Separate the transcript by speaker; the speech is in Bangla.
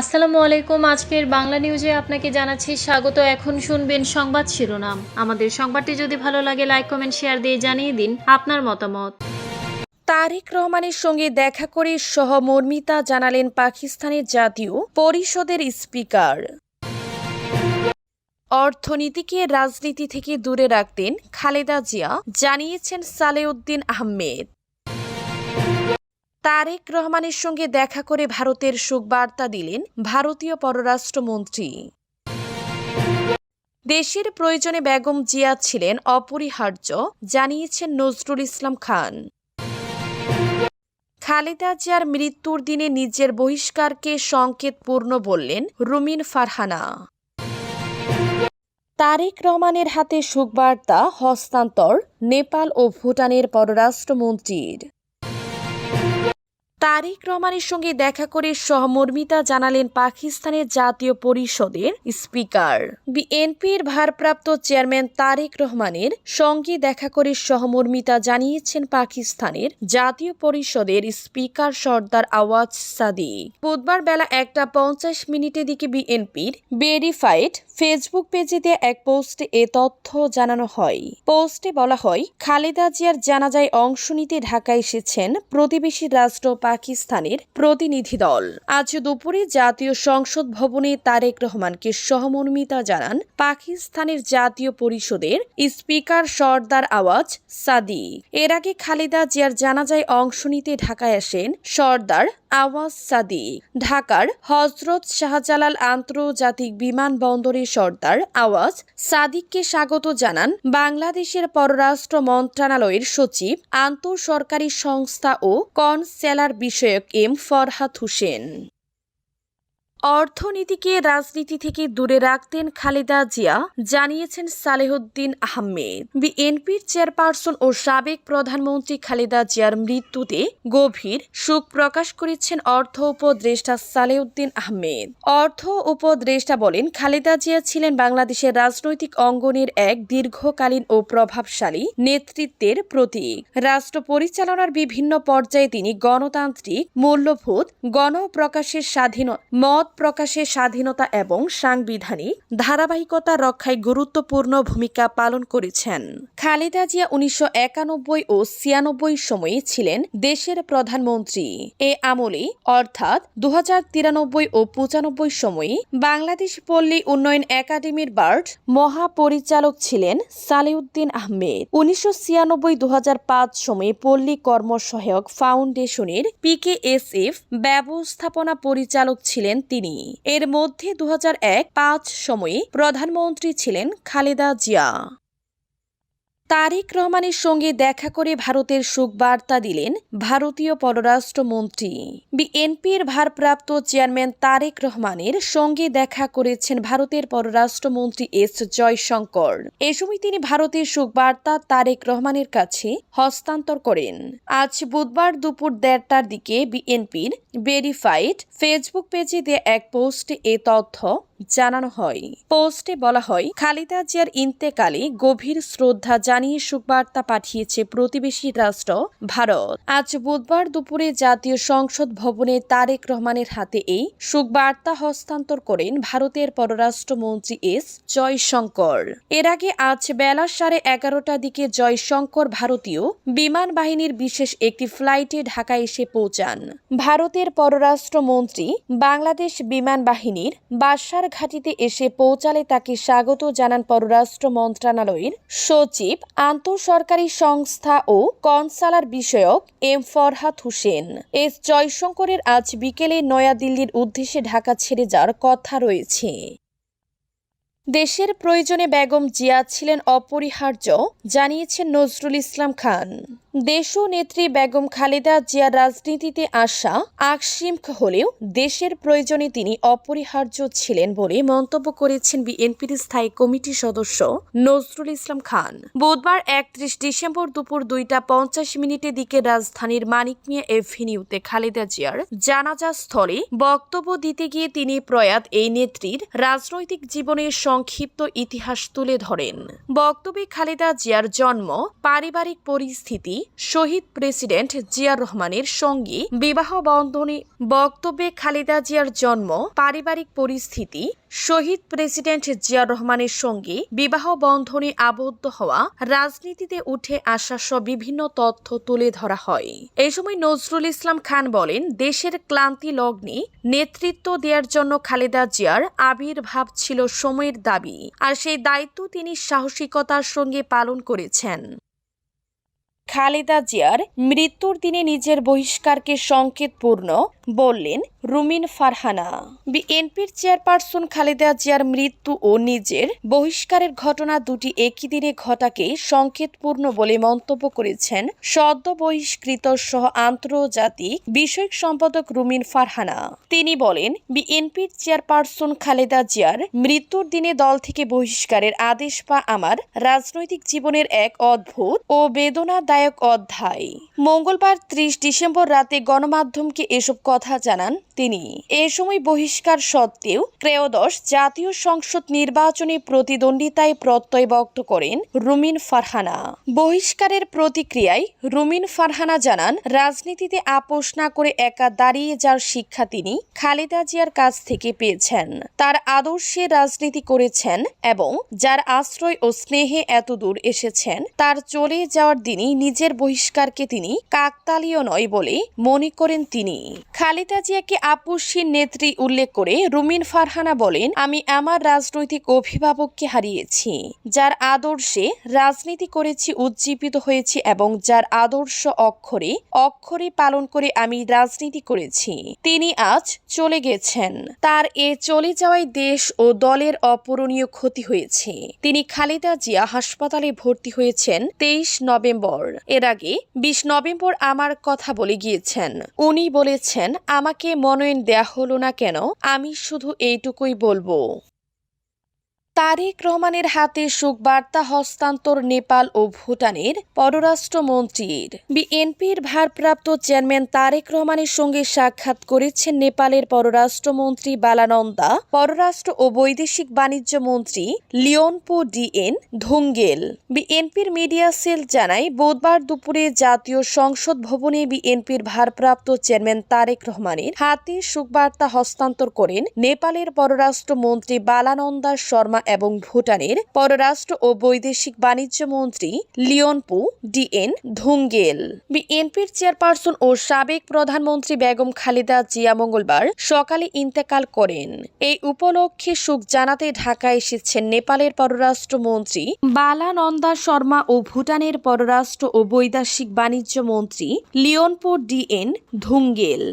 Speaker 1: আসসালামু আলাইকুম। আজকের বাংলা নিউজে আপনাকে জানাচ্ছি স্বাগত। এখন শুনবেন সংবাদ শিরোনাম। আমাদের সংবাদটি যদি ভালো লাগে লাইক কমেন্ট শেয়ার দিয়ে জানিয়ে দিন আপনার মতামত।
Speaker 2: তারেক রহমানের সঙ্গে দেখা করে সহমর্মিতা জানালেন পাকিস্তানের জাতীয় পরিষদের স্পিকার। অর্থনীতিকে রাজনীতি থেকে দূরে রাখতেন খালেদা জিয়া, জানিয়েছেন সালেউদ্দিন আহমেদ। তারেক রহমানের সঙ্গে দেখা করে ভারতের শোকবার্তা দিলেন ভারতীয় পররাষ্ট্রমন্ত্রী। দেশের প্রয়োজনে বেগম জিয়া ছিলেন অপরিহার্য, জানিয়েছেন নজরুল ইসলাম খান। খালেদা জিয়ার মৃত্যুর দিনে নিজের বহিষ্কারকে সংকেতপূর্ণ বললেন রুমিন ফারহানা। তারেক রহমানের হাতে শোকবার্তা, হস্তান্তর, নেপাল ও ভুটানের পররাষ্ট্রমন্ত্রীর। তারেক রহমানের সঙ্গে দেখা করে সহমর্মিতা জানালেন পাকিস্তানের জাতীয় পরিষদের স্পিকার। বিএনপির ভারপ্রাপ্ত চেয়ারম্যান তারেক রহমানের সঙ্গে দেখা করে সহমর্মিতা জানিয়েছেন পাকিস্তানের জাতীয় পরিষদের স্পিকার সর্দার আওয়াজ সাদিক। বুধবার বেলা একটা পঞ্চাশ মিনিটের দিকে বিএনপির ভেরিফাইড ফেসবুক পেজে পেজেতে এক পোস্টে এ তথ্য জানানো হয়। পোস্টে বলা হয়, খালেদা জিয়ার জানাজায় অংশ নিতে ঢাকা এসেছেন প্রতিবেশী রাষ্ট্র পাকিস্তানের প্রতিনিধি দল। আজ দুপুরে জাতীয় সংসদ ভবনে তারেক রহমানকে সহমর্মিতা জানান পাকিস্তানের জাতীয় পরিষদের স্পিকার সর্দার আওয়াজ সাদি। এর আগে খালেদা জিয়ার জানাজায় অংশ নিতে ঢাকায় আসেন সর্দার আওয়াজ সাদি। ঢাকার হজরত শাহজালাল আন্তর্জাতিক বিমানবন্দরে সর্দার আওয়াজ সাদিককে স্বাগত জানান বাংলাদেশের পররাষ্ট্র মন্ত্রণালয়ের সচিব, আন্তঃসরকারি সংস্থা ও কনসেলার বিষয়ক এম ফরহাদ হোসেন। অর্থনীতিকে রাজনীতি থেকে দূরে রাখতেন খালেদা জিয়া, জানিয়েছেন সালেহুদ্দিন আহমেদ। বিএনপির চেয়ারপারসন ও সাবেক প্রধানমন্ত্রী খালেদা জিয়ার মৃত্যুতে গভীর শোক প্রকাশ করেছেন অর্থ উপদেষ্টা সালেউদ্দিন আহমেদ। অর্থ উপদেষ্টা বলেন, খালেদা জিয়া ছিলেন বাংলাদেশের রাজনৈতিক অঙ্গনের এক দীর্ঘকালীন ও প্রভাবশালী নেতৃত্বের প্রতীক। রাষ্ট্র পরিচালনার বিভিন্ন পর্যায়ে তিনি গণতান্ত্রিক মূল্যবোধ, গণপ্রকাশের স্বাধীন মত প্রকাশের স্বাধীনতা এবং সাংবিধানিক ধারাবাহিকতা রক্ষায় গুরুত্বপূর্ণ ভূমিকা পালন করেছেন। খালেদা জিয়া উনিশশো একানব্বই ও ছিয়ানব্বই সময়ে ছিলেন দেশের প্রধানমন্ত্রী। এ আমলে অর্থাৎ দুহাজার তিরানব্বই ও পঁচানব্বই সময়ে বাংলাদেশ পল্লী উন্নয়ন একাডেমির বার্ড মহাপরিচালক ছিলেন সালেউদ্দিন আহমেদ। উনিশশো ছিয়ানব্বই দু সময়ে পল্লী কর্মসহায়ক ফাউন্ডেশনের পিকেএসএফ ব্যবস্থাপনা পরিচালক ছিলেন তিনি। এর মধ্যে দু পাঁচ সময়ে প্রধানমন্ত্রী ছিলেন খালেদা জিয়া। তারেক রহমানের সঙ্গে দেখা করে ভারতের শোকবার্তা দিলেন ভারতীয় পররাষ্ট্রমন্ত্রী। বিএনপির ভারপ্রাপ্ত চেয়ারম্যান তারেক রহমানের সঙ্গে দেখা করেছেন ভারতের পররাষ্ট্রমন্ত্রী এস জয়শঙ্কর। এ সময় তিনি ভারতের শোকবার্তা তারেক রহমানের কাছে হস্তান্তর করেন। আজ বুধবার দুপুর দেড়টার দিকে বিএনপির ভেরিফাইড ফেসবুক পেজে দেয়া এক পোস্টে এ তথ্য জানানো হয়। পোস্টে বলা হয়, খালেদা জিয়ার ইন্তেকালে গভীর শ্রদ্ধা জানিয়ে শোকবার্তা পাঠিয়েছে প্রতিবেশী রাষ্ট্র ভারত। আজ বুধবার দুপুরে জাতীয় সংসদ ভবনে তারেক রহমানের হাতে এই শোকবার্তা হস্তান্তর করেন ভারতের পররাষ্ট্রমন্ত্রী এস জয়শঙ্কর। এর আগে আজ বেলা সাড়ে এগারোটার দিকে জয়শঙ্কর ভারতীয় বিমান বাহিনীর বিশেষ একটি ফ্লাইটে ঢাকা এসে পৌঁছান। ভারতের পররাষ্ট্রমন্ত্রী, বাংলাদেশ বিমান বাহিনীর বাসার ঘাটিতে এসে পৌঁছালে তাকে স্বাগত জানান পররাষ্ট্র মন্ত্রণালয়ের সচিব, আন্তঃসরকারি সংস্থা ও কনসালার বিষয়ক এম ফরহাদ হোসেন। এস জয়শঙ্করের আজ বিকেলে নয়াদিল্লির উদ্দেশ্যে ঢাকা ছেড়ে যাওয়ার কথা রয়েছে। দেশের প্রয়োজনে বেগম জিয়া ছিলেন অপরিহার্য, জানিয়েছেন নজরুল ইসলাম খান। দেশও নেত্রী বেগম খালেদা জিয়ার রাজনীতিতে আসা আকসিম হলেও দেশের প্রয়োজনে তিনি অপরিহার্য ছিলেন বলে মন্তব্য করেছেন বিএনপির স্থায়ী কমিটির সদস্য নজরুল ইসলাম খান। বুধবার একত্রিশ ডিসেম্বর দুপুর দুইটা পঞ্চাশ মিনিটের দিকে রাজধানীর মানিক মিয়া এভিনিউতে খালেদা জিয়ার জানাজা স্থলে বক্তব্য দিতে গিয়ে তিনি প্রয়াত এই নেত্রীর রাজনৈতিক জীবনের সংক্ষিপ্ত ইতিহাস তুলে ধরেন। বক্তব্যে খালেদা জিয়ার জন্ম, পারিবারিক পরিস্থিতি, শহীদ প্রেসিডেন্ট জিয়ার রহমানের সঙ্গী বিবাহ বন্ধনে বক্তব্যে খালেদা জিয়ার জন্ম, পারিবারিক পরিস্থিতি শহীদ প্রেসিডেন্ট জিয়ার রহমানের সঙ্গে বিবাহ বন্ধনে আবদ্ধ হওয়া, রাজনীতিতে উঠে আসা সব বিভিন্ন তথ্য তুলে ধরা হয়। এই সময় নজরুল ইসলাম খান বলেন, দেশের ক্লান্তি লগ্নে নেতৃত্ব দেওয়ার জন্য খালেদা জিয়ার আবির্ভাব ছিল সময়ের দাবি, আর সেই দায়িত্ব তিনি সাহসিকতার সঙ্গে পালন করেছেন। খালেদা জিয়ার মৃত্যুর দিনে নিজের বহিষ্কারকে সংকেতপূর্ণ বললেন রুমিন ফারহানা। বিএনপির চেয়ারপারসন খালেদা জিয়ার মৃত্যু ও নিজের বহিষ্কারের ঘটনা দুটি একই দিনে ঘটাকে সংকেতপূর্ণ বলে মন্তব্য করেছেন সদ্য বহিষ্কৃত সহ আন্তর্জাতিক বিষয়ক সম্পাদক রুমিন ফারহানা। তিনি বলেন, বিএনপির চেয়ারপারসন খালেদা জিয়ার মৃত্যুর দিনে দল থেকে বহিষ্কারের আদেশ পা আমার রাজনৈতিক জীবনের এক অদ্ভুত ও বেদনাদায়ক অধ্যায়। মঙ্গলবার ত্রিশ ডিসেম্বর রাতে গণমাধ্যমকে এসব কথা জানান তিনি। এ সময় বহিষ্কার সত্ত্বেও ত্রয়োদশ জাতীয় সংসদ নির্বাচনে প্রতিদ্বন্দ্বিতায় প্রত্যয় ব্যক্ত করেন রুমিন ফারহানা। বহিষ্কারের প্রতিক্রিয়ায় রুমিন ফারহানা জানান, রাজনীতিতে আপোষ না করে একা দাঁড়িয়ে যার শিক্ষা তিনি খালেদা জিয়ার কাছ থেকে পেয়েছেন। তার আদর্শে রাজনীতি করেছেন এবং যার আশ্রয় ও স্নেহে এত দূর এসেছেন, তার চলে যাওয়ার দিনই নিজের বহিষ্কারকে তিনি কাকতালীয় নয় বলে মনে করেন তিনি। খালেদা জিয়াকে আপসহীন নেত্রী উল্লেখ করে রুমিন ফারহানা বলেন, আমি আমার রাজনৈতিক অভিভাবককে হারিয়েছি, যার আদর্শে রাজনীতি করেছি, উজ্জীবিত হয়েছি এবং যার আদর্শ অক্ষরে অক্ষরে পালন করে আমি রাজনীতি করেছি। তিনি আজ চলে গেছেন। তার এ চলে যাওয়ায় দেশ ও দলের অপূরণীয় ক্ষতি হয়েছে। তিনি খালেদা জিয়া হাসপাতালে ভর্তি হয়েছেন তেইশ নভেম্বর। এর আগে বিশ নভেম্বর আমার কথা বলে গিয়েছেন। উনি বলেছেন, আমাকে মনোনয়ন দেয়া হলো না কেন, আমি শুধু এইটুকুই বলব। তারেক রহমানের হাতে শোকবার্তা হস্তান্তর নেপাল ও ভুটানের পররাষ্ট্রমন্ত্রীর। বিএনপির ভারপ্রাপ্ত চেয়ারম্যান তারেক রহমানের সঙ্গে সাক্ষাৎ করেছেন নেপালের পররাষ্ট্রমন্ত্রী বালানন্দা, পররাষ্ট্র ও বৈদেশিক বাণিজ্য মন্ত্রী লিওনপো ডিএন ধুঙ্গেল। বিএনপির মিডিয়া সেল জানায়, বুধবার দুপুরে জাতীয় সংসদ ভবনে বিএনপির ভারপ্রাপ্ত চেয়ারম্যান তারেক রহমানের হাতে শোকবার্তা হস্তান্তর করেন নেপালের পররাষ্ট্রমন্ত্রী বালানন্দা শর্মা এবং ভুটানের পররাষ্ট্র ও বৈদেশিক বাণিজ্য মন্ত্রী লিওনপু ডিএন ধুঙ্গেল। বিএনপির চেয়ারপারসন ও সাবেক প্রধানমন্ত্রী বেগম খালেদা জিয়া মঙ্গলবার সকালে ইন্তেকাল করেন। এই উপলক্ষে সুখ জানাতে ঢাকা এসেছেন নেপালের পররাষ্ট্রমন্ত্রী বালানন্দা শর্মা ও ভুটানের পররাষ্ট্র ও বৈদেশিক বাণিজ্য মন্ত্রী লিওনপো ডিএন ধুঙ্গেল।